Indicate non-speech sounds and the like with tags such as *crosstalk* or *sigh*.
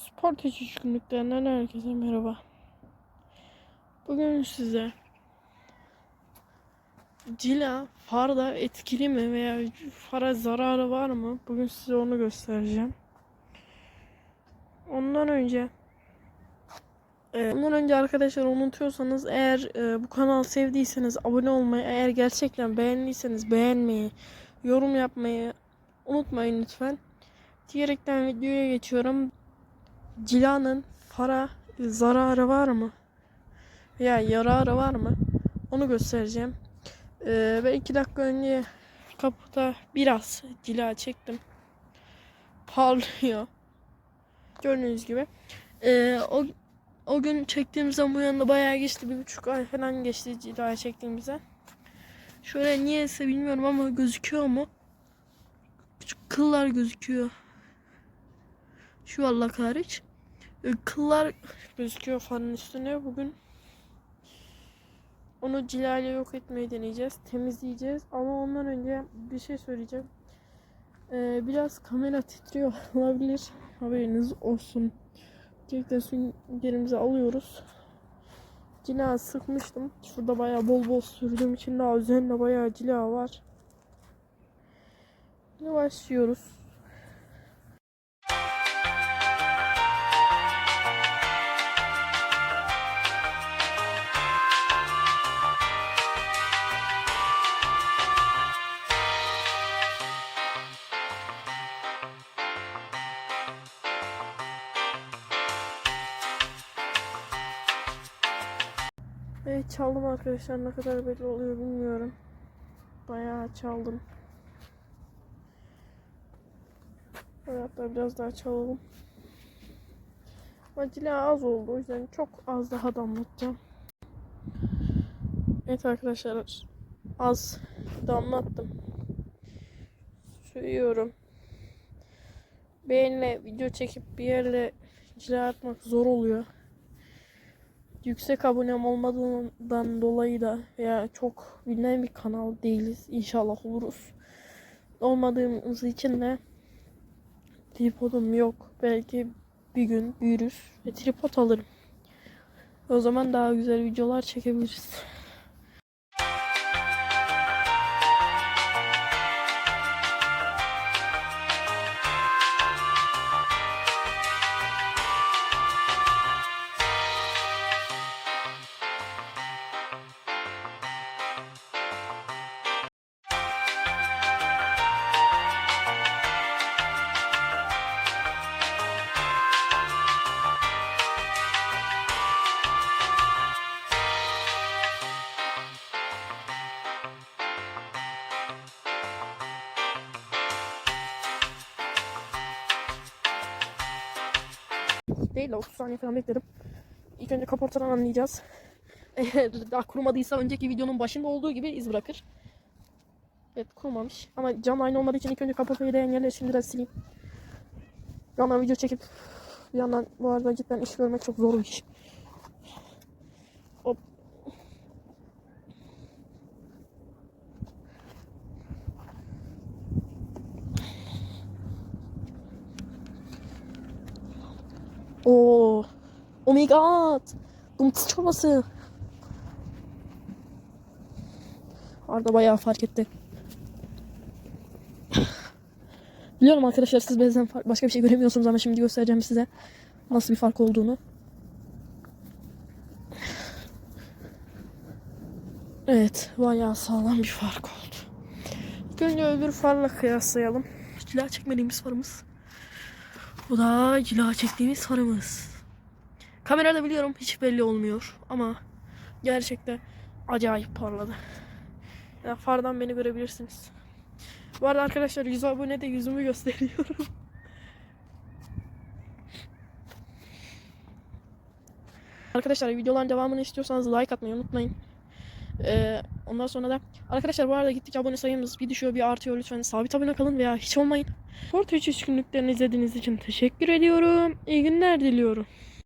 Spor günlüklerinden herkese merhaba. Bugün size cila farda etkili mi veya fara zararı var mı? Bugün size onu göstereceğim. Ondan önce e, Ondan önce arkadaşlar unutuyorsanız eğer e, bu kanalı sevdiyseniz abone olmayı, eğer gerçekten beğendiyseniz beğenmeyi, yorum yapmayı unutmayın lütfen. Diyerekten videoya geçiyorum. Cilanın para zararı var mı? Ya yararı var mı? Onu göstereceğim. Ee, ve iki dakika önce kapıda biraz cila çektim. Parlıyor. Gördüğünüz gibi. Ee, o o gün çektiğimizden bu yana bayağı geçti. Bir buçuk ay falan geçti cila çektiğimizden. Şöyle niyeyse bilmiyorum ama gözüküyor mu? Küçük kıllar gözüküyor. Şu Allah hariç. E, Kıllar gözüküyor fanın üstüne. Bugün onu cilayla yok etmeyi deneyeceğiz. Temizleyeceğiz. Ama ondan önce bir şey söyleyeceğim. Ee, biraz kamera titriyor *laughs* olabilir. Haberiniz olsun. Gerçekten süngerimizi alıyoruz. Cila sıkmıştım. Şurada bayağı bol bol sürdüğüm için daha üzerinde bayağı cila var. Şimdi Evet çaldım arkadaşlar ne kadar belli oluyor bilmiyorum. Bayağı çaldım. Hatta biraz daha çalalım. Acile az oldu o yüzden çok az daha damlatacağım. Evet arkadaşlar az damlattım. Sürüyorum. Beğenle video çekip bir yerle cila atmak zor oluyor yüksek abonem olmadığından dolayı da veya çok bilinen bir kanal değiliz. İnşallah oluruz. Olmadığımız için de tripodum yok. Belki bir gün büyürüz ve tripod alırım. O zaman daha güzel videolar çekebiliriz. Değil de 30 saniye falan bekledim. İlk önce kaportadan anlayacağız. Eğer *laughs* daha kurumadıysa önceki videonun başında olduğu gibi iz bırakır. Evet kurumamış. Ama cam aynı olmadığı için ilk önce kaportayı değen yerleri şimdiden sileyim. Bir yandan video çekip bir yandan bu arada cidden iş görmek çok zor bir iş. Oo. Oh my god. Domates çorbası. Arda bayağı fark etti. Biliyorum arkadaşlar siz fark- başka bir şey göremiyorsunuz ama şimdi göstereceğim size nasıl bir fark olduğunu. Evet bayağı sağlam bir fark oldu. İlk önce öbür farla kıyaslayalım. Cila çekmediğimiz farımız. Bu da cila çektiğimiz farımız. Kamerada biliyorum hiç belli olmuyor ama gerçekten acayip parladı. Ya fardan beni görebilirsiniz. Bu arada arkadaşlar 100 abone de yüzümü gösteriyorum. *laughs* arkadaşlar videoların devamını istiyorsanız like atmayı unutmayın. Ee, ondan sonra da arkadaşlar bu arada gittikçe abone sayımız bir düşüyor bir artıyor lütfen sabit abone kalın veya hiç olmayın. Sport 3 günlüklerini izlediğiniz için teşekkür ediyorum. İyi günler diliyorum.